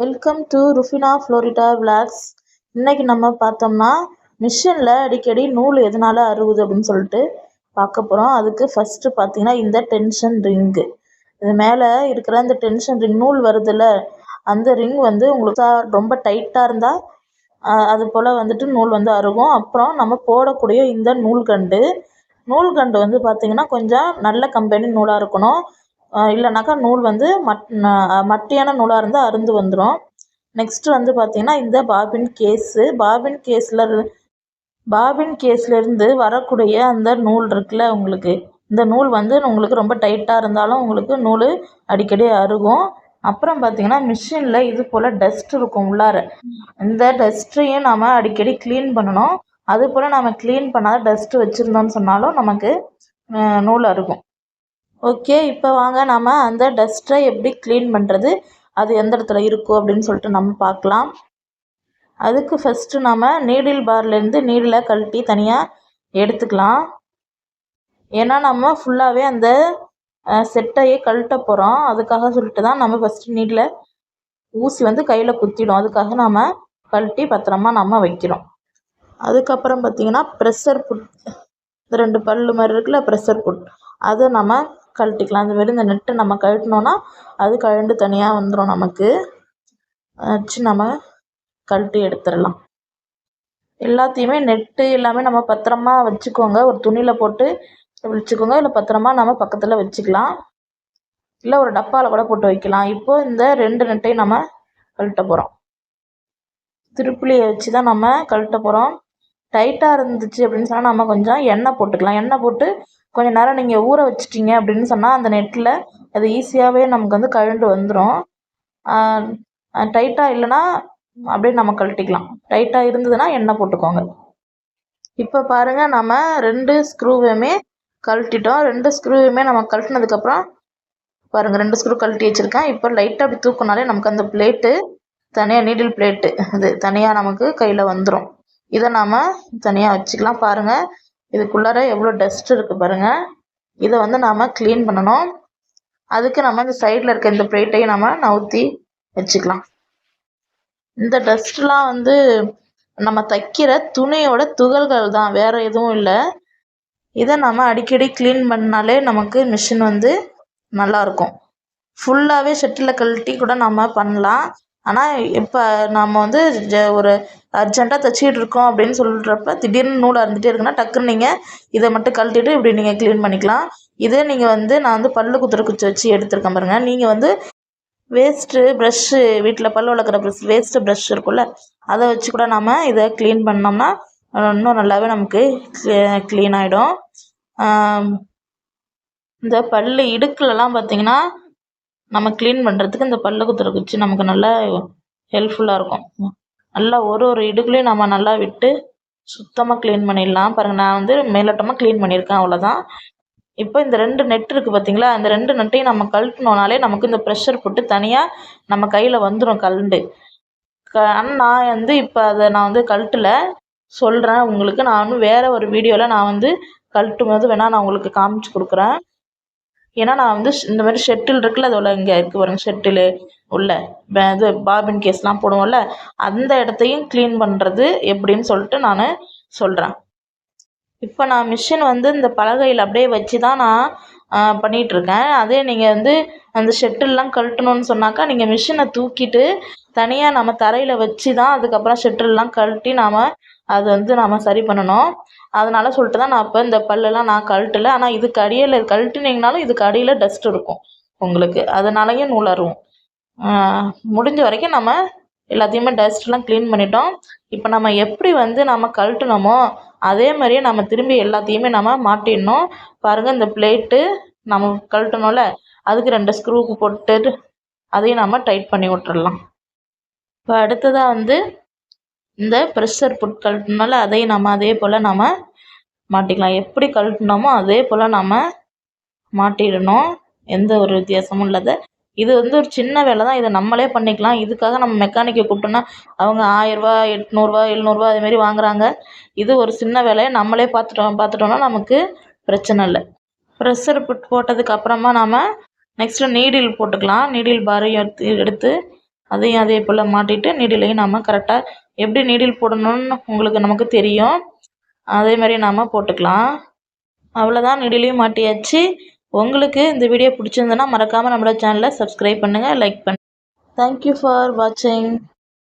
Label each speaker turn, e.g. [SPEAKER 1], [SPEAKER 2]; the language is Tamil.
[SPEAKER 1] Welcome to Rufina Florida vlogs இன்றைக்கி நம்ம பார்த்தோம்னா மிஷினில் அடிக்கடி நூல் எதனால் அறுகுது அப்படின்னு சொல்லிட்டு பார்க்க போகிறோம் அதுக்கு ஃபஸ்ட்டு பார்த்தீங்கன்னா இந்த டென்ஷன் ரிங்கு இது மேலே இருக்கிற அந்த டென்ஷன் ரிங் நூல் வருதுல்ல அந்த ரிங் வந்து உங்களுக்கு ரொம்ப டைட்டாக இருந்தால் அது போல் வந்துட்டு நூல் வந்து அருகும். அப்புறம் நம்ம போடக்கூடிய இந்த நூல்கண்டு நூல்கண்டு வந்து பார்த்திங்கன்னா கொஞ்சம் நல்ல கம்பெனி நூலாக இருக்கணும். இல்லைனாக்கா நூல் வந்து மட் மட்டியான நூலாக இருந்தால் அறுந்து வந்துடும் நெக்ஸ்ட்டு வந்து பார்த்திங்கன்னா இந்த பாபின் கேஸு. பாபின் கேஸில் பாபின் கேஸ்லேருந்து வரக்கூடிய அந்த நூல் இருக்குல்ல உங்களுக்கு. இந்த நூல் வந்து உங்களுக்கு ரொம்ப டைட்டாக இருந்தாலும் உங்களுக்கு நூல் அடிக்கடி அருகும். அப்புறம் பார்த்திங்கன்னா மிஷினில் இது போல் டஸ்ட் இருக்கும் உள்ளார. இந்த டஸ்ட்டையும் நாம் அடிக்கடி க்ளீன் பண்ணணும். அது போல் நம்ம க்ளீன் பண்ணாத டஸ்ட்டு வச்சுருந்தோம்னு சொன்னாலும் நமக்கு நூல் அருகும். ஓகே இப்போ வாங்க. நாம் அந்த டஸ்ட்டை எப்படி க்ளீன் பண்ணுறது அது எந்த இடத்துல இருக்கும் அப்படின்னு சொல்லிட்டு நம்ம பார்க்கலாம். அதுக்கு ஃபஸ்ட்டு நாம் நீடில் பார்லேருந்து நீடிலை கழட்டி தனியாக எடுத்துக்கலாம். ஏன்னா நம்ம ஃபுல்லாகவே அந்த செட்டையே கழட்ட போகிறோம் அதுக்காக சொல்லிட்டு தான் நம்ம ஃபஸ்ட்டு நீடில் ஊசி வந்து கையில் குத்திடும். அதுக்காக நம்ம கழட்டி பத்திரமா நம்ம வைக்கிறோம். அதுக்கப்புறம் பார்த்திங்கன்னா ப்ரெஷர் புட் இந்த ரெண்டு பல் மாதிரி இருக்குல்ல ப்ரெஷர் புட் அதை நம்ம கழட்டிக்கலாம். அந்த வெறும் இந்த நெட்டை நம்ம கழட்டினோன்னா அது கழண்டு தனியாக வந்துடும் நமக்கு. வச்சு நம்ம கழட்டி எடுத்துடலாம். எல்லாத்தையுமே நெட்டு எல்லாமே நம்ம பத்திரமா வச்சுக்கோங்க. ஒரு துணியில் போட்டு வச்சுக்கோங்க இல்லை பத்திரமா நம்ம பக்கத்தில் வச்சுக்கலாம். இல்லை ஒரு டப்பாவில் கூட போட்டு வைக்கலாம். இப்போது இந்த ரெண்டு நெட்டையும் நம்ம கழட்ட போகிறோம் திருப்புளியை வச்சு தான் நம்ம கழட்ட போகிறோம் டைட்டாக இருந்துச்சு அப்படின்னு சொன்னால் நம்ம கொஞ்சம் எண்ணெய் போட்டுக்கலாம். எண்ணெய் போட்டு கொஞ்சம் நேரம் நீங்கள் ஊற வச்சிட்டிங்க அப்படின்னு சொன்னால் அந்த நெட்டில் அது ஈஸியாகவே நமக்கு வந்து கழண்டு வந்துடும் டைட்டாக இல்லைன்னா அப்படியே நம்ம கழட்டிக்கலாம். டைட்டாக இருந்ததுன்னா எண்ணெய் போட்டுக்கோங்க. இப்போ பாருங்கள் நம்ம ரெண்டு ஸ்க்ரூவையுமே கழட்டிட்டோம். ரெண்டு ஸ்க்ரூவையுமே நம்ம கழட்டினதுக்கப்புறம் பாருங்கள் ரெண்டு ஸ்க்ரூ கழட்டி வச்சுருக்கேன். இப்போ லைட்டாக அப்படி தூக்கினாலே நமக்கு அந்த பிளேட்டு தனியாக நீடில் பிளேட்டு அது தனியாக நமக்கு கையில் வந்துடும் இதை நாம் தனியாக வச்சுக்கலாம் பாருங்கள் இதுக்குள்ளார எவ்வளோ டஸ்ட் இருக்குது பாருங்கள் இதை வந்து நாம் க்ளீன் பண்ணணும். அதுக்கு நம்ம இந்த சைடில் இருக்க இந்த பிளேட்டையும் நம்ம நவுத்தி வச்சுக்கலாம். இந்த டஸ்ட்லாம் வந்து நம்ம தைக்கிற துணியோட துகள்கள் தான் வேறு எதுவும் இல்லை. இதை நம்ம அடிக்கடி க்ளீன் பண்ணாலே நமக்கு மிஷின் வந்து நல்லாயிருக்கும் ஃபுல்லாகவே ஷெட்டில் கழட்டி கூட நம்ம பண்ணலாம். ஆனால் இப்போ நம்ம வந்து ஜ ஒரு அர்ஜெண்ட்டாக தைச்சிக்கிட்டு இருக்கோம் அப்படின்னு சொல்கிறப்ப திடீர்னு நூல் அறுந்துகிட்டே இருக்குன்னா டக்குன்னு நீங்கள் இதை மட்டும் கழட்டிட்டு இப்படி நீங்கள் க்ளீன் பண்ணிக்கலாம். இதே நீங்கள் வந்து நான் வந்து பல்லு குத்துற குச்சி வச்சு எடுத்துருக்கேன் பாருங்கள் நீங்கள் வந்து வேஸ்ட்டு ப்ரஷ்ஷு வீட்டில் பல் வளர்க்குற ப்ரஷ் வேஸ்ட்டு ப்ரஷ் இருக்குல்ல அதை வச்சு கூட நம்ம இதை க்ளீன் பண்ணோம்னா இன்னும் நல்லாவே நமக்கு க்ளீன் ஆகிடும் இந்த பல் இடுக்குலலாம் பார்த்திங்கன்னா நம்ம க்ளீன் பண்ணுறதுக்கு இந்த பல்லு குத்துற குச்சி நமக்கு நல்லா ஹெல்ப்ஃபுல்லாக இருக்கும். நல்லா ஒரு ஒரு இடுக்குலையும் நம்ம நல்லா விட்டு சுத்தமாக க்ளீன் பண்ணிடலாம். பாருங்கள் நான் வந்து மேலோட்டமாக க்ளீன் பண்ணியிருக்கேன் அவ்வளோதான் இப்போ இந்த ரெண்டு நெட் இருக்குது பார்த்தீங்களா அந்த ரெண்டு நெட்டையும் நம்ம கழட்டினோனாலே நமக்கு இந்த ப்ரெஷர் போட்டு தனியாக நம்ம கையில் வந்துடும் கழண்டு. க ஆனால் நான் வந்து இப்போ அதை நான் வந்து கழட்டில். சொல்கிறேன் உங்களுக்கு. நான் வேறு ஒரு வீடியோவில் நான் வந்து கழட்டும் போது வேணால் நான் உங்களுக்கு காமிச்சு கொடுக்குறேன். ஏன்னா நான் வந்து இந்த மாதிரி ஷெட்டில் இருக்குல்ல அதோட இங்கே இருக்குது பாருங்க ஷெட்டிலு உள்ள. இது பாபின் கேஸ்லாம் போடுவோம்ல அந்த இடத்தையும் க்ளீன் பண்ணுறது எப்படின்னு சொல்லிட்டு நான் சொல்கிறேன் இப்போ நான் மிஷின் வந்து இந்த பலகையில் அப்படியே வச்சு தான் நான் பண்ணிகிட்ருக்கேன் அதே நீங்கள் வந்து அந்த ஷெட்டில்லாம் கழட்டணும்னு சொன்னாக்கா நீங்கள் மிஷினை தூக்கிட்டு தனியாக நம்ம தரையில் வச்சு தான் அதுக்கப்புறம் ஷெட்டில்லாம் கழட்டி நாம் அது வந்து நாம் சரி பண்ணணும். அதனால் சொல்லிட்டு தான் நான் இப்போ இந்த பல்லெல்லாம் நான் கழட்டலை. ஆனால் இதுக்கு அடியில் கழட்டினீங்கனாலும் இதுக்கு அடியில் டஸ்ட் இருக்கும் உங்களுக்கு. அதனாலையும் நூல் முடிஞ்ச வரைக்கும் நம்ம எல்லாத்தையுமே டஸ்ட்லாம் க்ளீன் பண்ணிட்டோம். இப்போ நம்ம எப்படி வந்து நம்ம கழட்டினோமோ அதே மாதிரியே நம்ம திரும்பி எல்லாத்தையுமே நம்ம மாட்டிடணும். பாருங்கள் இந்த பிளேட்டு நம்ம கழட்டணும்ல அதுக்கு ரெண்டு ஸ்க்ரூக்கு போட்டுட்டு அதையும் நம்ம டைட் பண்ணி விட்டுறலாம். இப்போ அடுத்ததாக வந்து இந்த ப்ரெஷர் புட் கழட்டினால அதையும் நம்ம அதே போல் நம்ம மாட்டிக்கலாம். எப்படி கழட்டினோமோ அதே போல் நம்ம மாட்டிடணும். எந்த ஒரு வித்தியாசமும் இல்லாத. இது வந்து ஒரு சின்ன வேலை தான். இதை நம்மளே பண்ணிக்கலாம். இதுக்காக நம்ம மெக்கானிக்கை கூப்பிட்டோன்னா அவங்க ஆயிரரூபா எட்நூறுரூவா எழுநூறுபா அதுமாரி வாங்குறாங்க. இது ஒரு சின்ன வேலையை நம்மளே பார்த்துட்டோம் பார்த்துட்டோன்னா நமக்கு பிரச்சனை இல்லை. ப்ரெஷர் புட் போட்டதுக்கு அப்புறமா நாம் நெக்ஸ்ட்டு நீடில் போட்டுக்கலாம். நீடில் பாரையும் எடுத்து எடுத்து அதையும் அதே போல் மாட்டிட்டு நீடிலையும் நாம் கரெக்டாக எப்படி நீடில் போடணும்னு உங்களுக்கு நமக்கு தெரியும். அதே மாதிரி நாம் போட்டுக்கலாம். அவ்வளோதான் நீடிலையும் மாட்டியாச்சு. உங்களுக்கு இந்த வீடியோ பிடிச்சிருந்ததுன்னா மறக்காமல் நம்மளோட சேனலை சப்ஸ்கிரைப் பண்ணுங்கள் லைக் பண்ணுங்கள் தேங்க்யூ ஃபார் வாட்சிங்